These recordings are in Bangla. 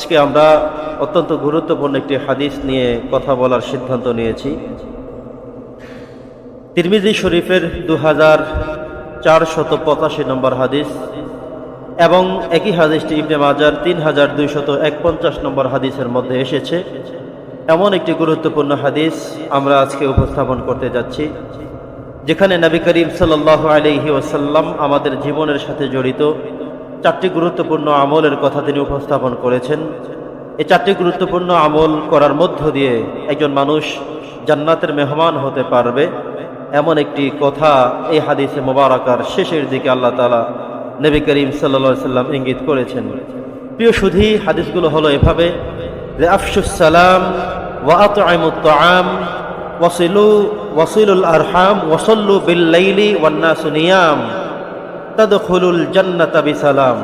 আজকে আমরা অত্যন্ত গুরুত্বপূর্ণ একটি হাদিস নিয়ে কথা বলার সিদ্ধান্ত নিয়েছি। তিরমিজি শরীফের দু হাজার চারশত পঁচাশি নম্বর হাদিস এবং একই হাদিসটি ইবনে মাজার তিন হাজার দুইশত একপঞ্চাশ নম্বর হাদিসের মধ্যে এসেছে। এমন একটি গুরুত্বপূর্ণ হাদিস আমরা আজকে উপস্থাপন করতে যাচ্ছি, যেখানে নবী করিম সাল্লাহ আলহি ওসাল্লাম আমাদের জীবনের সাথে জড়িত। চারটি গুরুত্বপূর্ণ আমলের কথা তিনি উপস্থাপন করেছেন। এই চারটি গুরুত্বপূর্ণ আমল করার মধ্য দিয়ে একজন মানুষ জান্নাতের মেহমান হতে পারবে, এমন একটি কথা এই হাদিসে মোবারকার শেষের দিকে আল্লাহ তালা নবী করিম সাল্লা সাল্লাম ইঙ্গিত করেছেন। প্রিয় সুধী, হাদিসগুলো হলো এভাবে, যে আফসুসালাম ওয়াত আম ওয়াসিলু ওয়াসিলুল আরহাম ওয়াসল্লু বিল্লাইলি ওয়ান্নাসু নিয়াম। তাদখুলুল জান্নাতা বিসালাম।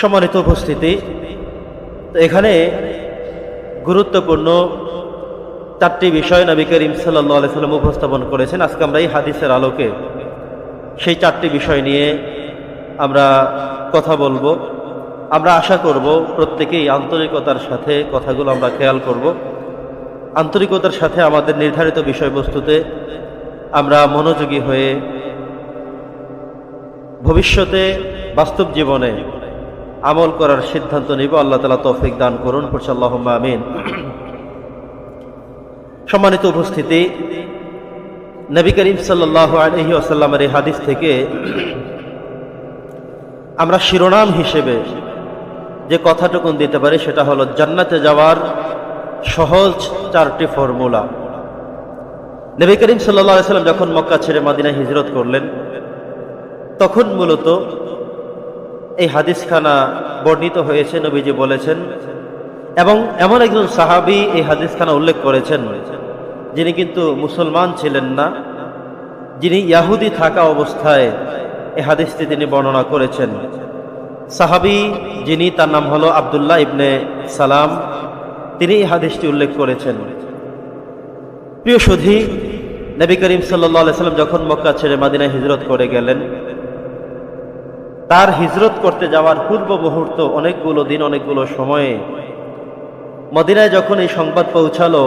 সম্মানিত উপস্থিতি, এখানে গুরুত্বপূর্ণ চারটি বিষয় নবী করিম সাল্লাহ সাল্লাম উপস্থাপন করেছেন। আজকে আমরা এই হাদিসের আলোকে সেই চারটি বিষয় নিয়ে আমরা কথা বলব। আমরা আশা করব প্রত্যেকেই আন্তরিকতার সাথে কথাগুলো আমরা খেয়াল করব। আন্তরিকতার সাথে আমাদের নির্ধারিত বিষয়বস্তুতে আমরা মনোযোগী হয়ে ভবিষ্যতে বাস্তব জীবনে আমল করার সিদ্ধান্ত নিব। আল্লাহ তালা তৌফিক দান করুন পরশাল্লাহ আমিন। সম্মানিত উপস্থিতি, নবী করিম সাল্লাহ আলহি আসাল্লামের এই হাদিস থেকে আমরা শিরোনাম হিসেবে যে কথাটুকুন দিতে পারি সেটা হলো, জান্নাতে যাওয়ার সহজ চারটি ফর্মুলা। নবী করিম সাল্লা সাল্লাম যখন মক্কা ছেড়ে মাদিনা হিজরত করলেন তখন মূলত এই হাদিসখানা বর্ণিত হয়েছে, নবীজি বলেছেন। এবং এমন একজন সাহাবি এই হাদিসখানা উল্লেখ করেছেন, যিনি কিন্তু মুসলমান ছিলেন না, যিনি ইয়াহুদি থাকা অবস্থায় এই হাদিসটি তিনি বর্ণনা করেছেন। সাহাবি যিনি, তার নাম হলো আবদুল্লাহ ইবনে সালাম, তিনি এই হাদিসটি উল্লেখ করেছেন। প্রিয় সুধী, নবী করিম সাল্লা সাল্লাম যখন মক্কা ছেড়ে মাদিনায় হিজরত করে গেলেন তার হিজরত করতে যাওয়ার পূর্ব মুহূর্ত অনেকগুলো দিন, অনেকগুলো সময়ে মদিনায় যখন এই সংবাদ পৌঁছালো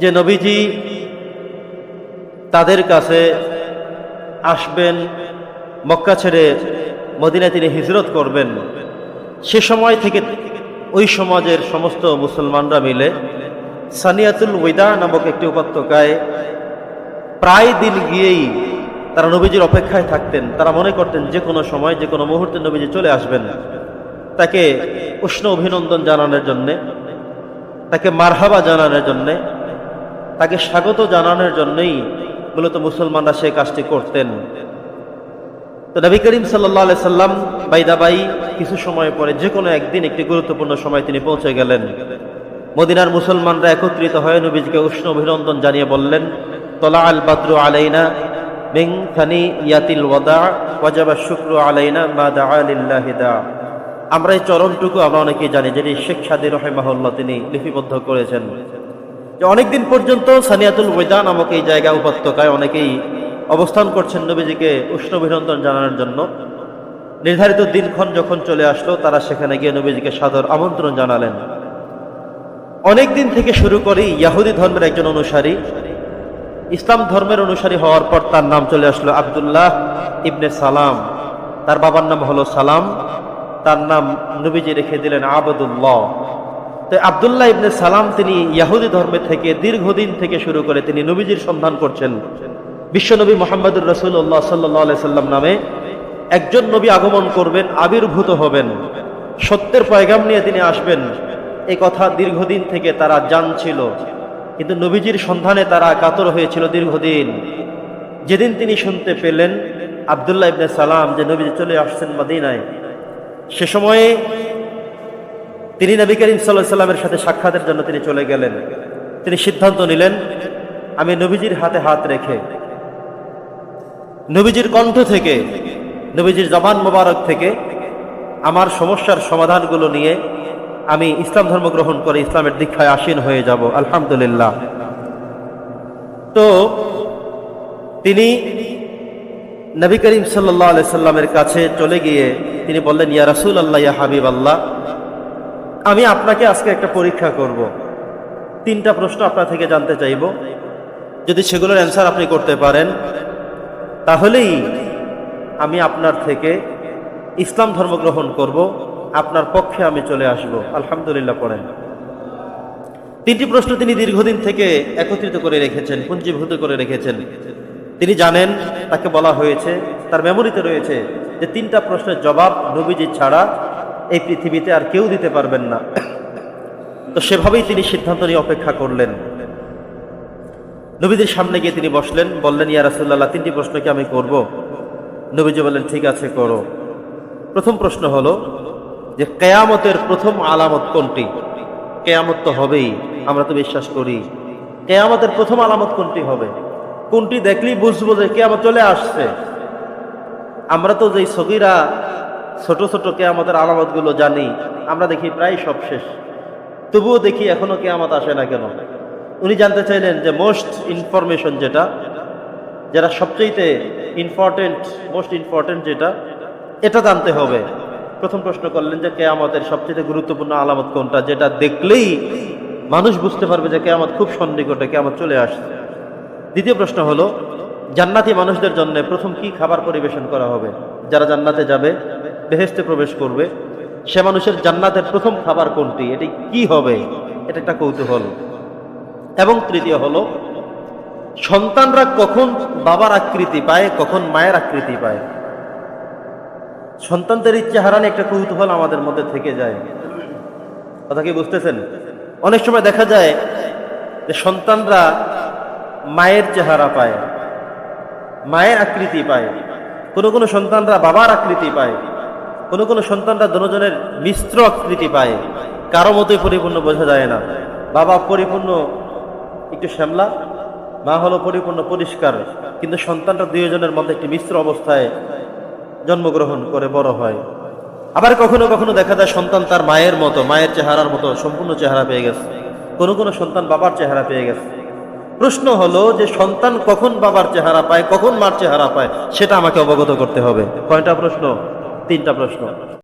যে নবীজি তাদের কাছে আসবেন, মক্কা ছেড়ে মদিনায় তিনি হিজরত করবেন। সে সময় থেকে ওই সমাজের সমস্ত মুসলমানরা মিলে সানিয়াতুল ওয়েদা নামক একটি উপত্যকায় প্রায় দিন গিয়েই তারা নবীজির অপেক্ষায় থাকতেন, তারা মনে করতেন যে কোনো সময়, যে কোনো মুহূর্তে নবীজি চলে আসবেন। তাকে উষ্ণ অভিনন্দন জানানোর জন্যে, তাকে মারহাবা জানানোর জন্যে, তাকে স্বাগত জানানোর জন্যই মূলত মুসলমানরা সেই কাজটি করতেন। তো নবী করিম সাল্লাহ সাল্লাম, বাইদাবাই, কিছু সময় পরে, যে কোনো একদিন একটি গুরুত্বপূর্ণ সময় তিনি পৌঁছে গেলেন। মদিনার মুসলমানরা একত্রিত হয়ে নবীজকে উষ্ণ অভিনন্দন জানিয়ে বললেন তলা আল বাদ্রু আলাইনা মিং খানি ইয়াতিল ওয়াদা, ওয়াজাবা শুক্র আলাইনা মা দা। আলিল্লাহিদা আমরা এই চরণটুকু আমরা অনেকেই জানি যেটি শেখ সাদি রহেমাহুল্লাহ তিনি লিপিবদ্ধ করেছেন। যে অনেকদিন পর্যন্ত সানিয়াতুল ওয়েদা নামক এই জায়গা উপত্যকায় অনেকেই অবস্থান করছেন নবীজিকে উষ্ণ অভিনন্দন জানানোর জন্য। নির্ধারিত দিনক্ষণ যখন চলে আসলো, তারা সেখানে গিয়ে নবীজিকে সাদর আমন্ত্রণ জানালেন। অনেক দিন থেকে শুরু করি ইয়াহুদি ধর্মের একজন অনুসারী ইসলাম ধর্মের অনুসারী হওয়ার পর তার নাম চলে আসলো আবদুল্লাহ ইবনে সালাম। তার বাবার নাম হলো সালাম। তার নাম নবীজি রেখে দিলেন আবদুল্লাহ। তো আবদুল্লাহ ইবনে সালাম তিনি ইয়াহুদি ধর্মে থেকে দীর্ঘদিন থেকে শুরু করে তিনি নবীজির সন্ধান করছেন। বিশ্বনবী মোহাম্মদুর রসুল্লাহ সাল্লাহ সাল্লাম নামে একজন নবী আগমন করবেন, আবির্ভূত হবেন। সত্যের পয়গাম নিয়ে তিনি আসবেন। এই কথা দীর্ঘদিন থেকে তারা জানছিল। কিন্তু নবীজির সন্ধানে তারা কাতর হয়েছিল দীর্ঘদিন। যেদিন তিনি শুনতে পেলেন আবদুল্লাহ ইবনে সালাম যে নবীজি চলে আসছেন মাদিনায়, সে সময়ে তিনি নবী করিম সাল্লাহ সাল্লামের সাথে সাক্ষাতের জন্য তিনি চলে গেলেন। তিনি সিদ্ধান্ত নিলেন, আমি নবীজির হাতে হাত রেখে, নবীজির কণ্ঠ থেকে, নবীজির জবান মোবারক থেকে আমার সমস্যার সমাধানগুলো নিয়ে আমি ইসলাম ধর্ম গ্রহণ করে ইসলামের দীক্ষায় আসীন হয়ে যাব, আলহামদুলিল্লাহ। তো, তিনি নবী করিম সাল্লাহ সাল্লামের কাছে চলে গিয়ে তিনি বললেন, ইয়া রাসুল আল্লাহ ইয়া হাবিব আল্লাহ আমি আপনাকে আজকে একটা পরীক্ষা করব। তিনটা প্রশ্ন আপনার থেকে জানতে চাইব। যদি সেগুলোর অ্যান্সার আপনি করতে পারেন, তাহলেই আমি আপনার থেকে ইসলাম ধর্ম গ্রহণ করব। আপনার পক্ষে আমি চলে আসব। আলহামদুলিল্লাহ পড়েন। তিনটি প্রশ্ন তিনি দীর্ঘদিন থেকে একত্রিত করে রেখেছেন, পুঞ্জীভূত করে রেখেছেন। তিনি জানেন, তাকে বলা হয়েছে, তার মেমোরিতে রয়েছে যে তিনটা প্রশ্নের জবাব নবীজি ছাড়া এই পৃথিবীতে আর কেউ দিতে পারবেন না। তো সেভাবেই তিনি সিদ্ধান্ত নিয়ে অপেক্ষা করলেন। নবীদের সামনে গিয়ে তিনি বসলেন, বললেন, ইয়া রাসুল্লাহ তিনটি প্রশ্ন কি আমি করব? নবীজি বললেন, ঠিক আছে, করো। প্রথম প্রশ্ন হলো যে কেয়ামতের প্রথম আলামত কোনটি? কেয়ামত তো হবেই, আমরা তো বিশ্বাস করি। কেয়ামতের প্রথম আলামত কোনটি হবে? কোনটি দেখলেই বুঝব যে কেয়ামত চলে আসছে। আমরা তো যেই সগিরা ছোট ছোট কেয়ামতের আলামতগুলো জানি, আমরা দেখি প্রায় সব শেষ। তবুও দেখি এখনও কেয়ামত আসে না কেন? উনি জানতে চাইলেন যে মোস্ট ইনফরমেশন যেটা যেটা সবচেয়ে ইম্পর্টেন্ট, মোস্ট ইম্পর্টেন্ট যেটা, এটা জানতে হবে। প্রথম প্রশ্ন করলেন যে কেয়ামতের সবচেয়ে গুরুত্বপূর্ণ আলামত কোনটা? যেটা দেখলেই মানুষ বুঝতে পারবে যে কেয়ামত খুব সন্নিকটে, কেয়ামত চলে আসছে। দ্বিতীয় প্রশ্ন হলো, জান্নাতি মানুষদের জন্য প্রথম কি খাবার পরিবেশন করা হবে? যারা জান্নাতে যাবে বেহেস্তে প্রবেশ করবে, সে মানুষের জান্নাতের প্রথম খাবার কোনটি? এটি কি হবে? এটা একটা কৌতূহল। এবং তৃতীয় হলো, সন্তানরা কখন বাবার আকৃতি পায়, কখন মায়ের আকৃতি পায়? সন্তানদের ইচ্ছে হারানে একটা কৌতূহল আমাদের মধ্যে থেকে যায়। কথা কি বুঝতেছেন? অনেক সময় দেখা যায় যে সন্তানরা মায়ের চেহারা পায়, মায়ের আকৃতি পায়। কোনো কোনো সন্তানরা বাবার আকৃতি পায়, কোনো কোনো সন্তানরা দুজনের মিশ্র আকৃতি পায়। কারও মতোই পরিপূর্ণ বোঝা যায় না। বাবা পরিপূর্ণ একটু শ্যামলা, মা হলো পরিপূর্ণ পরিষ্কার। কিন্তু সন্তানটা দুইজনের মধ্যে একটি মিশ্র অবস্থায় জন্মগ্রহণ করে বড় হয়। আবার কখনো কখনো দেখা যায় সন্তান তার মায়ের মতো, মায়ের চেহারার মতো, সম্পূর্ণ চেহারা পেয়ে গেছে। কোনো কোনো সন্তান বাবার চেহারা পেয়ে গেছে। প্রশ্ন হলো যে সন্তান কখন বাবার চেহারা পায়, কখন মার চেহারা পায়, সেটা আমাকে অবগত করতে হবে। কয়টা প্রশ্ন? তিনটা প্রশ্ন।